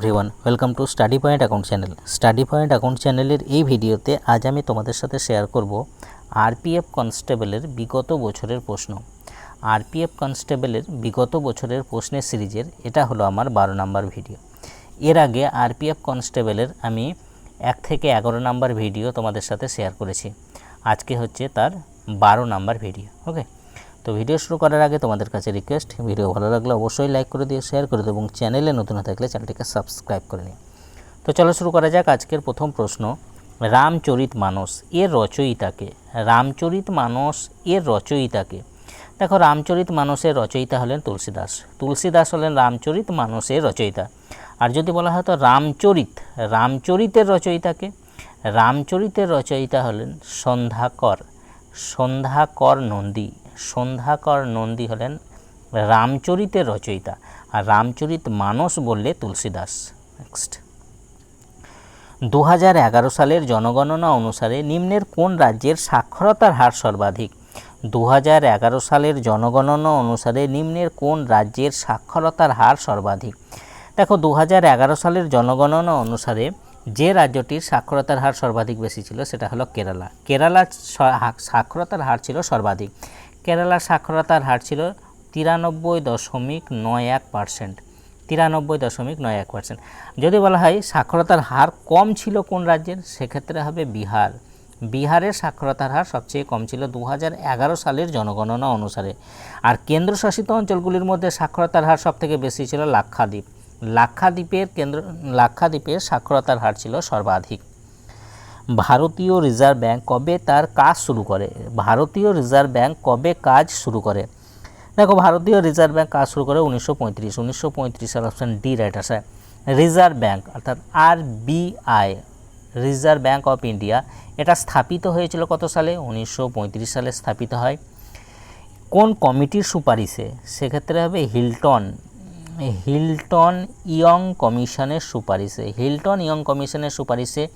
Everyone welcome to study point account channel study point account চ্যানেলের এই ভিডিওতে আজ আমি তোমাদের সাথে শেয়ার করব আরপিএফ কনস্টেবলের বিগত বছরের প্রশ্ন। আরপিএফ কনস্টেবলের বিগত বছরের প্রশ্নের সিরিজের, এটা হলো আমার বারো নাম্বার ভিডিও। এর আগে আরপিএফ কনস্টেবলের আমি এক থেকে এগারো নাম্বার ভিডিও তোমাদের সাথে শেয়ার করেছি। আজকে হচ্ছে তার বারো নাম্বার ভিডিও ওকে তো ভিডিও শুরু করার আগে তোমাদের কাছে রিকোয়েস্ট ভিডিও ভালো লাগলে অবশ্যই লাইক করে দিয়ে শেয়ার করে দিও এবং চ্যানেলে নতুন হয়ে থাকলে চ্যানেলটিকে সাবস্ক্রাইব করে নিও। তো চলো শুরু করা যাক আজকের প্রথম প্রশ্ন, রামচরিত মানস এর রচয়িতাকে রামচরিত মানস এর রচয়িতাকে দেখো, রামচরিত মানসের রচয়িতা হলেন তুলসীদাস। তুলসীদাস হলেন রামচরিত মানসের রচয়িতা। আর যদি বলা হয় তো রামচরিত, রামচরিতের রচয়িতাকে রামচরিতের রচয়িতা হলেন সন্ধ্যাকর সন্ধ্যাকর নন্দী। সন্ধ্যাকর নন্দী হলেন রামচরিতের রচয়িতা। আর রামচরিত মানস বললে তুলসীদাস। নেক্সট দু হাজার এগারো সালের জনগণনা অনুসারে নিম্নের কোন রাজ্যের সাক্ষরতার হার সর্বাধিক? দু হাজার এগারো সালের জনগণনা অনুসারে নিম্নের কোন রাজ্যের সাক্ষরতার হার সর্বাধিক? দেখো দু হাজার এগারো সালের জনগণনা অনুসারে যে রাজ্যটির সাক্ষরতার হার সর্বাধিক বেশি ছিল সেটা হলো কেরালা। কেরালার সাক্ষরতার হার ছিল সর্বাধিক। কেরালার সাক্ষরতার হার ছিল তিরানব্বই দশমিক নয় এক পার্সেন্ট তিরানব্বই দশমিক নয় এক পার্সেন্ট যদি বলা হয় সাক্ষরতার হার কম ছিল কোন রাজ্যের, সেক্ষেত্রে হবে বিহার। বিহারের সাক্ষরতার হার সবচেয়ে কম ছিল দু সালের জনগণনা অনুসারে। আর কেন্দ্রশাসিত অঞ্চলগুলির মধ্যে সাক্ষরতার হার সবথেকে বেশি ছিল লাক্ষাদ্বীপ। লাক্ষাদ্বীপের কেন্দ্র লাক্ষাদ্বীপের সাক্ষরতার হার ছিল সর্বাধিক। ভারতীয় রিজার্ভ ব্যাংক কবে তার কাজ শুরু করে? ভারতীয় রিজার্ভ ব্যাংক কবে কাজ শুরু করে? দেখো, ভারতীয় রিজার্ভ ব্যাংক কাজ শুরু করে উনিশশো পঁয়ত্রিশ। উনিশশো পঁয়ত্রিশ সাল অপশন ডি রাইট আছে। রিজার্ভ ব্যাংক, অর্থাৎ আর বিআই রিজার্ভ ব্যাংক অফ ইন্ডিয়া, এটা স্থাপিত হয়েছিল কত সালে? উনিশশো পঁয়ত্রিশ সালে স্থাপিত হয়। কোন কমিটির সুপারিশে? সেক্ষেত্রে হবে হিলটন। হিলটন ইয়ং কমিশনের সুপারিশে। হিলটন ইয়ং কমিশনের সুপারিশে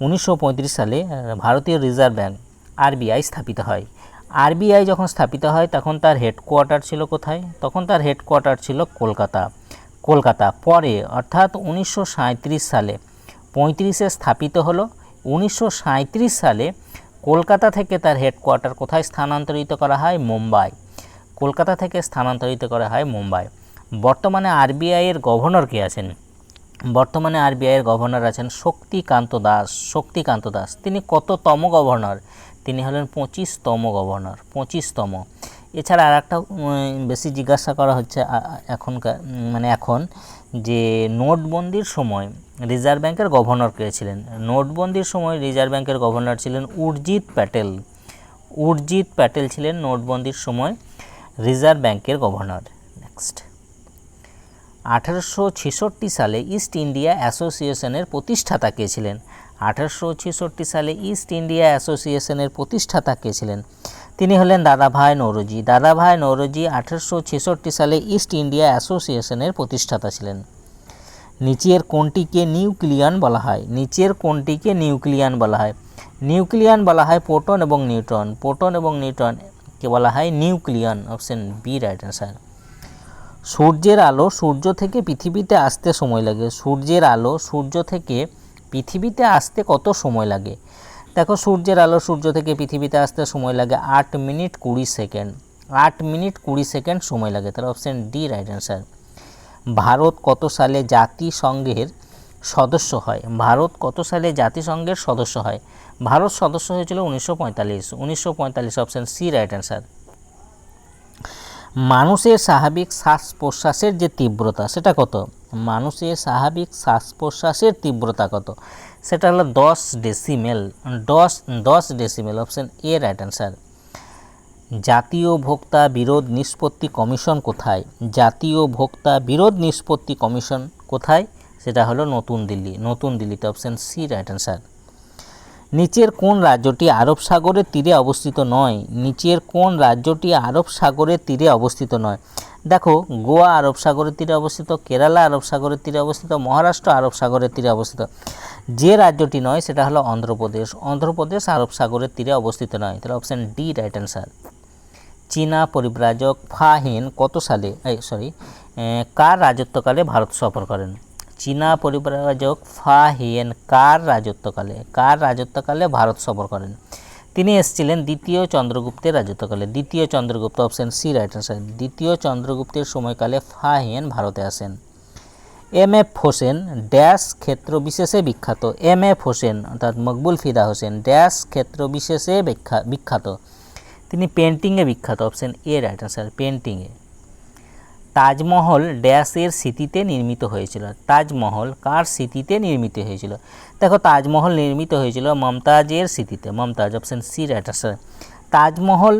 উনিশশো পঁয়ত্রিশ সালে ভারতীয় রিজার্ভ ব্যাঙ্ক আরবিআই স্থাপিত হয়। আরবিআই যখন স্থাপিত হয়, তখন তার হেডকোয়ার্টার ছিল কোথায়? তখন তার হেডকোয়ার্টার ছিল কলকাতা। কলকাতা পরে, অর্থাৎ উনিশশো সাঁইত্রিশ সালে পঁয়ত্রিশে স্থাপিত হলো। উনিশশো সাঁইত্রিশ সালে কলকাতা থেকে তার হেডকোয়ার্টার কোথায় স্থানান্তরিত করা হয়? মুম্বাই। কলকাতা থেকে স্থানান্তরিত করা হয় মুম্বাই। বর্তমানে আরবিআইয়ের গভর্নর কে আছেন? বর্তমানে আরবিআই এর গভর্নর আছেন শক্তিকান্ত দাস শক্তিকান্ত দাস। তিনি কততম গভর্নর? তিনি হলেন পঁচিশতম গভর্নর, পঁচিশতম। এছাড়া আর একটা বেশি জিজ্ঞাসা করা হচ্ছে এখনকার মানে এখন, যে নোটবন্দির সময় রিজার্ভ ব্যাংকের গভর্নর কে ছিলেন? নোটবন্দির সময় রিজার্ভ ব্যাংকের গভর্নর ছিলেন উর্জিত প্যাটেল। উর্জিত প্যাটেল ছিলেন নোটবন্দির সময় রিজার্ভ ব্যাংকের গভর্নর। নেক্সট আঠারোশো ছেষট্টি সালে ইস্ট ইন্ডিয়া অ্যাসোসিয়েশনের প্রতিষ্ঠাতা কে ছিলেন? আঠারোশো ছেষট্টি সালে ইস্ট ইন্ডিয়া অ্যাসোসিয়েশনের প্রতিষ্ঠাতা কে ছিলেন? তিনি হলেন দাদাভাই নৌরজি। দাদাভাই নৌরজি আঠারোশো ছেষট্টি সালে ইস্ট ইন্ডিয়া অ্যাসোসিয়েশনের প্রতিষ্ঠাতা ছিলেন। নিচের কোনটিকে নিউক্লিয়ান বলা হয়। নিচের কোনটিকে নিউক্লিয়ান বলা হয়। নিউক্লিয়ান বলা হয় প্রোটন এবং নিউট্রন। প্রোটন এবং নিউট্রনকে বলা হয় nucleon. Option B, right answer. সূর্যের আলো সূর্য থেকে পৃথিবীতে আসতে সময় লাগে। সূর্যের আলো সূর্য থেকে পৃথিবীতে আসতে কত সময় লাগে? দেখো, সূর্যের আলো সূর্য থেকে পৃথিবীতে আসতে সময় লাগে আট মিনিট কুড়ি সেকেন্ড। আট মিনিট কুড়ি সেকেন্ড সময় লাগে। তাহলে option D right answer Bharat কত সালে জাতিসংঘের সদস্য হয়? ভারত কত সালে জাতিসংঘের সদস্য হয়? ভারত সদস্য হয়েছিল উনিশশো পঁয়তাল্লিশ। উনিশশো পঁয়তাল্লিশ অপশান সি রাইট অ্যান্সার মানুষের স্বাভাবিক শ্বাস প্রশ্বাসের যে তীব্রতা, সেটা কত? মানুষের স্বাভাবিক শ্বাস প্রশ্বাসের তীব্রতা কত? সেটা হলো দশ ডেসিমেল দশ দশ decimal option A right answer জাতীয় ভোক্তা বিরোধ নিষ্পত্তি কমিশন কোথায়? জাতীয় ভোক্তা বিরোধ নিষ্পত্তি কমিশন কোথায়? সেটা হলো নতুন দিল্লি, নতুন দিল্লিতে অপশান সি রাইট অ্যান্সার নিচের কোন রাজ্যটি আরব সাগরের তীরে অবস্থিত নয়? নিচের কোন রাজ্যটি আরব সাগরের তীরে অবস্থিত নয়? দেখো, গোয়া আরব সাগরের তীরে অবস্থিত, কেরালা আরব সাগরের তীরে অবস্থিত, মহারাষ্ট্র আরব সাগরের তীরে অবস্থিত। যে রাজ্যটি নয়, সেটা হলো অন্ধ্রপ্রদেশ। অন্ধ্রপ্রদেশ আরব সাগরের তীরে অবস্থিত নয়। তাহলে অপশান ডি রাইট অ্যান্সার চীনা পরিব্রাজক ফাহিন কত সালে সরি কার রাজত্বকালে ভারত সফর করেন? চীনা পরিব্রাজক ফা হিয়েন কার রাজত্বকালে কার রাজত্বকালে ভারত সফর করেন? তিনি এসেছিলেন দ্বিতীয় চন্দ্রগুপ্তের রাজত্বকালে। দ্বিতীয় Chandragupta option C right answer দ্বিতীয় চন্দ্রগুপ্তের সময়কালে ফা হিয়েন ভারতে আসেন। এম এফ হোসেন ড্যাশ ক্ষেত্র বিশেষে বিখ্যাত। এম এফ হোসেন অর্থাৎ মকবুল ফিদা হোসেন ড্যাশ ক্ষেত্র বিশেষে বিখ্যা- বিখ্যাত। তিনি পেন্টিংয়ে বিখ্যাত। অপশন এ রাইট আনসার পেন্টিংয়ে তাজমহল ড্যাশের স্মৃতিতে নির্মিত হয়েছিল। তাজমহল কার স্মৃতিতে নির্মিত হয়েছিল? দেখো, তাজমহল নির্মিত হয়েছিল মমতাজের স্মৃতিতে Mumtaz option C right answer Taj Mahal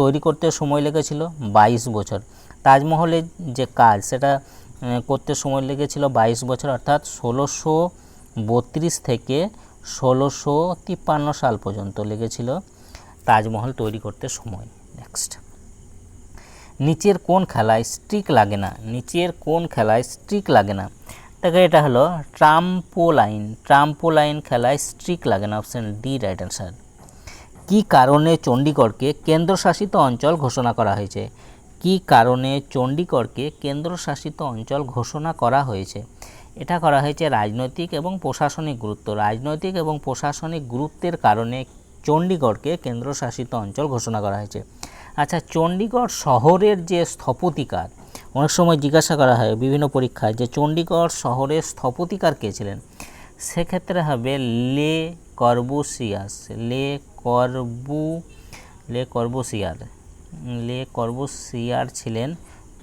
তৈরি করতে সময় লেগেছিল বাইশ বছর। তাজমহলের যে কাজ, সেটা করতে সময় লেগেছিল বাইশ বছর, অর্থাৎ ষোলোশো বত্রিশ থেকে ষোলোশো তিপ্পান্ন সাল পর্যন্ত লেগেছিল তাজমহল তৈরি করতে সময়। নেক্সট নিচের কোন খেলায় স্ট্রিক লাগে না, নিচের কোন খেলায় স্ট্রিক লাগে না। দেখো এটা হলো ট্রাম্পোলাইন ট্রাম্পোলাইন খেলায় স্ট্রিক লাগে না অপশন ডি রাইট অ্যান্সার কী কারণে চণ্ডীগড়কে কেন্দ্রশাসিত অঞ্চল ঘোষণা করা হয়েছে? কী কারণে চণ্ডীগড়কে কেন্দ্রশাসিত অঞ্চল ঘোষণা করা হয়েছে? এটা করা হয়েছে রাজনৈতিক এবং প্রশাসনিক গুরুত্ব। রাজনৈতিক এবং প্রশাসনিক গুরুত্বের কারণে চণ্ডীগড়কে কেন্দ্রশাসিত অঞ্চল ঘোষণা করা হয়েছে। আচ্ছা চণ্ডীগড় শহরের যে স্থপতিকার, অনেক সময় জিজ্ঞাসা করা হয় বিভিন্ন পরীক্ষায় যে চণ্ডীগড় শহরের স্থপতিকার কে ছিলেন? সেক্ষেত্রে হবে লে কর্বুসিয়াস, লে করবু, লে কর্বুসিয়ার লে কর্বুসিয়ার ছিলেন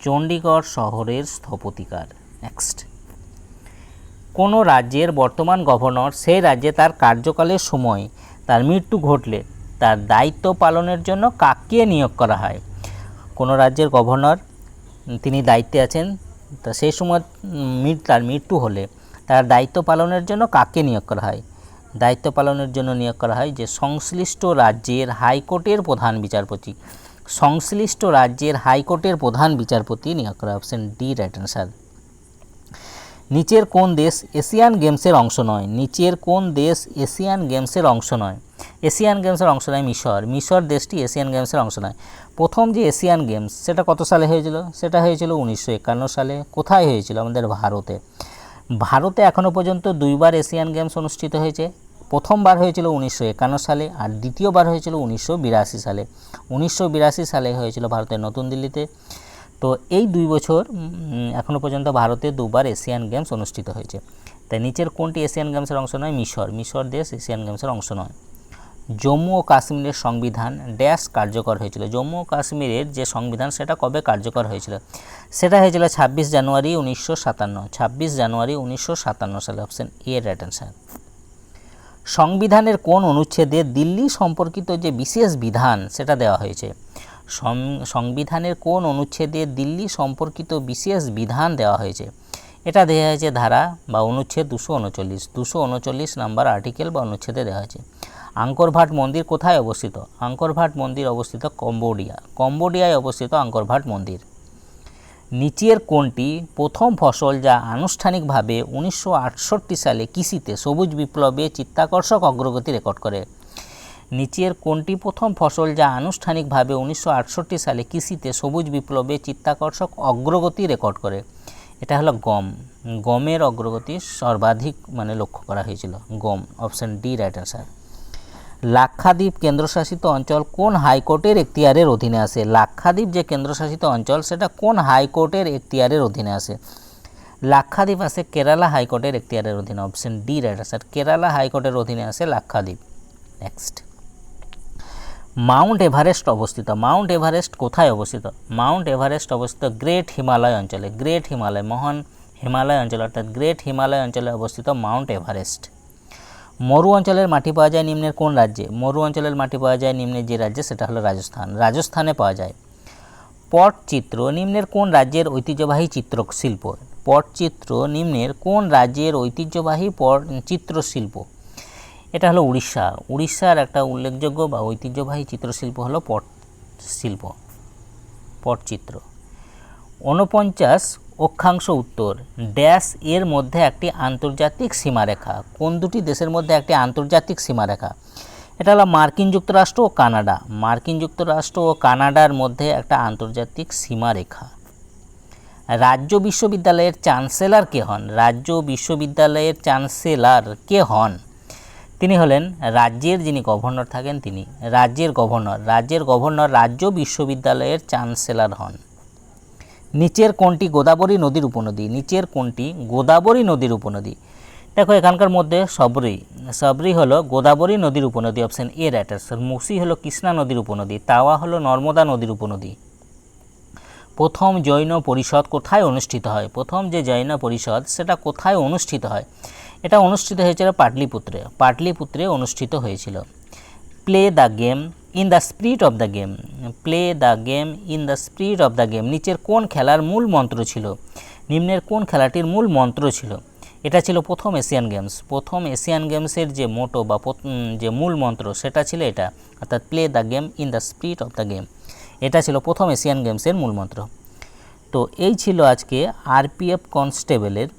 চণ্ডীগড় শহরের স্থপতিকার নেক্সট কোনো রাজ্যের বর্তমান গভর্নর, সেই রাজ্যে তার কার্যকালের সময় তার মৃত্যু ঘটলে তার দায়িত্ব পালনের জন্য কাকে নিয়োগ করা হয়। কোনো রাজ্যের গভর্নর, তিনি দায়িত্বে আছেন, তা সেই সময় তার মৃত্যু হলে তার দায়িত্ব পালনের জন্য কাকে নিয়োগ করা হয়। দায়িত্ব পালনের জন্য নিয়োগ করা হয় যে সংশ্লিষ্ট রাজ্যের হাইকোর্টের প্রধান বিচারপতি। সংশ্লিষ্ট রাজ্যের হাইকোর্টের প্রধান বিচারপতি নিয়োগ করা অপশন ডি, রাইট অ্যান্সার। নিচের কোন দেশ এশিয়ান গেমসের অংশ নয়। নিচের কোন দেশ এশিয়ান গেমসের অংশ নয়। এশিয়ান গেমসের অংশ নয় মিশর। মিশর দেশটি এশিয়ান গেমসের অংশ নয়। প্রথম যে এশিয়ান গেমস, সেটা কত সালে হয়েছিল? সেটা হয়েছিল উনিশশো একান্ন সালে। কোথায় হয়েছিল? আমাদের ভারতে। ভারতে এখনও পর্যন্ত দুইবার এশিয়ান গেমস অনুষ্ঠিত হয়েছে। প্রথমবার হয়েছিল উনিশশো একান্ন সালে আর দ্বিতীয়বার হয়েছিল উনিশশো বিরাশি সালে। উনিশশো বিরাশি সালে হয়েছিল ভারতের নতুন দিল্লিতে। তো এই দুই বছর এখনও পর্যন্ত ভারতে দুবার এশিয়ান গেমস অনুষ্ঠিত হয়েছে। তাই নিচের কোনটি এশিয়ান গেমসের অংশ নয়? মিশর। মিশর দেশ এশিয়ান গেমসের অংশ নয়। জম্মু ও কাশ্মীরের সংবিধান ড্যাশ কার্যকর হয়েছিল। জম্মু ও কাশ্মীরের যে সংবিধান, সেটা কবে কার্যকর হয়েছিল? সেটা হয়েছিল ছাব্বিশ জানুয়ারি উনিশশো সাতান্ন। ছাব্বিশ জানুয়ারি উনিশশো সাতান্ন সালে, অপশন এ রাইট অ্যান্সার সংবিধানের কোন অনুচ্ছেদে দিল্লি সম্পর্কিত যে বিশেষ বিধান, সেটা দেওয়া হয়েছে। সংবিধানের কোন অনুচ্ছেদে দিল্লি সম্পর্কিত বিশেষ বিধান দেওয়া হয়েছে? এটা দেওয়া হয়েছে ধারা বা অনুচ্ছেদ দুশো উনচল্লিশ। দুশো উনচল্লিশ নাম্বার আর্টিকেল বা অনুচ্ছেদে দেওয়া হয়েছে। আঙ্করভাট মন্দির কোথায় অবস্থিত? আঙ্করভাট মন্দির অবস্থিত কম্বোডিয়া। কম্বোডিয়ায় অবস্থিত আঙ্করভাট মন্দির। নিচের কোনটি প্রথম ফসল যা আনুষ্ঠানিকভাবে উনিশশো আটষট্টি সালে কৃষিতে সবুজ বিপ্লবে চিত্তাকর্ষক অগ্রগতি রেকর্ড করে। নিচের কোনটি প্রথম ফসল যা আনুষ্ঠানিকভাবে উনিশশো আটষট্টি সালে কৃষিতে সবুজ বিপ্লবে চিত্তাকর্ষক অগ্রগতি রেকর্ড করে। এটা হলো গম। গমের অগ্রগতি সর্বাধিক মানে লক্ষ্য করা হয়েছিল। গম, option D, right answer. Lakshadweep কেন্দ্রশাসিত অঞ্চল কোন হাইকোর্টের এখতিয়ারের অধীনে আসে লাক্ষাদ্বীপ যে কেন্দ্রশাসিত অঞ্চল, সেটা কোন হাইকোর্টের এখতিয়ারের অধীনে আসে লাক্ষাদ্বীপ আসে কেরালা হাইকোর্টের এখতিয়ারের অধীনে। Option D right answer Kerala হাইকোর্টের অধীনে আসে লাক্ষাদ্বীপ। নেক্সট মাউন্ট এভারেস্ট অবস্থিত। মাউন্ট এভারেস্ট কোথায় অবস্থিত? মাউন্ট এভারেস্ট অবস্থিত গ্রেট হিমালয় অঞ্চলে। গ্রেট হিমালয় মহান হিমালয় অঞ্চল, অর্থাৎ গ্রেট হিমালয় অঞ্চলে অবস্থিত মাউন্ট এভারেস্ট মরু অঞ্চলের মাটি পাওয়া যায় নিম্নের কোন রাজ্যে? মরু অঞ্চলের মাটি পাওয়া যায় নিম্নের যে রাজ্যে, সেটা হলো রাজস্থান। রাজস্থানে পাওয়া যায়। পটচিত্র নিম্নের কোন রাজ্যের ঐতিহ্যবাহী চিত্রশিল্প? পটচিত্র নিম্নের কোন রাজ্যের ঐতিহ্যবাহী পট, চিত্রশিল্প? এটা হলো উড়িষ্যা। উড়িষ্যার একটা উল্লেখযোগ্য বা ঐতিহ্যবাহী চিত্রশিল্প হলো পট শিল্প। পটচিত্র ঊনপঞ্চাশ অক্ষাংশ উত্তর। ড্যাশ এর মধ্যে একটি আন্তর্জাতিক সীমারেখা। কোন দুটি দেশের মধ্যে একটি আন্তর্জাতিক সীমারেখা? এটা হলো মার্কিন যুক্তরাষ্ট্র ও কানাডা। মার্কিন যুক্তরাষ্ট্র ও কানাডার মধ্যে একটা আন্তর্জাতিক সীমারেখা। রাজ্য বিশ্ববিদ্যালয়ের চ্যান্সেলর কে হন? রাজ্য বিশ্ববিদ্যালয়ের চ্যান্সেলর কে হন? তিনি হলেন রাজ্যের যিনি গভর্নর থাকেন তিনি। রাজ্যের গভর্নর। রাজ্যের গভর্নর রাজ্য বিশ্ববিদ্যালয়ের চ্যান্সেলর হন। নিচের কোনটি গোদাবরী নদীর উপনদী, নিচের কোনটি গোদাবরী নদীর উপনদী। দেখো, এখানকার মধ্যে সবরি সবরি হলো গোদাবরী নদীর উপনদী অপশন এ রাইট মুসি হলো কৃষ্ণা নদীর উপনদী, তাওয়া হলো নর্মদা নদীর উপনদী। প্রথম জৈন পরিষদ কোথায় অনুষ্ঠিত হয়? প্রথম যে জৈন পরিষদ, সেটা কোথায় অনুষ্ঠিত হয়? এটা অনুষ্ঠিত হয়েছিল পাটলিপুত্রে পাটলিপুত্রে অনুষ্ঠিত হয়েছিল। Play the game in the spirit of the game play the game in the spirit of the game নিচের কোন খেলার মূল মন্ত্র ছিল? নিম্নের কোন খেলাটির মূল মন্ত্র ছিল? এটা ছিল প্রথম এশিয়ান গেমস প্রথম এশিয়ান গেমসের যে মোটো বা যে মূল মন্ত্র, সেটা ছিল এটা। অর্থাৎ play the game in the spirit of the game এটা ছিল প্রথম এশিয়ান গেমসের মূল মন্ত্র। তো এই ছিল আজকে আরপিএফ কনস্টেবলের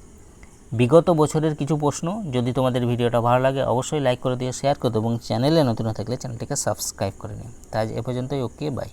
বিগত বছরের কিছু প্রশ্ন, যদি তোমাদের ভিডিওটা ভালো লাগে, অবশ্যই লাইক করে দিও শেয়ার করে এবং চ্যানেলে নতুন থাকলে চ্যানেলটিকে সাবস্ক্রাইব করে নিও। তাই এ পর্যন্তই ওকে বাই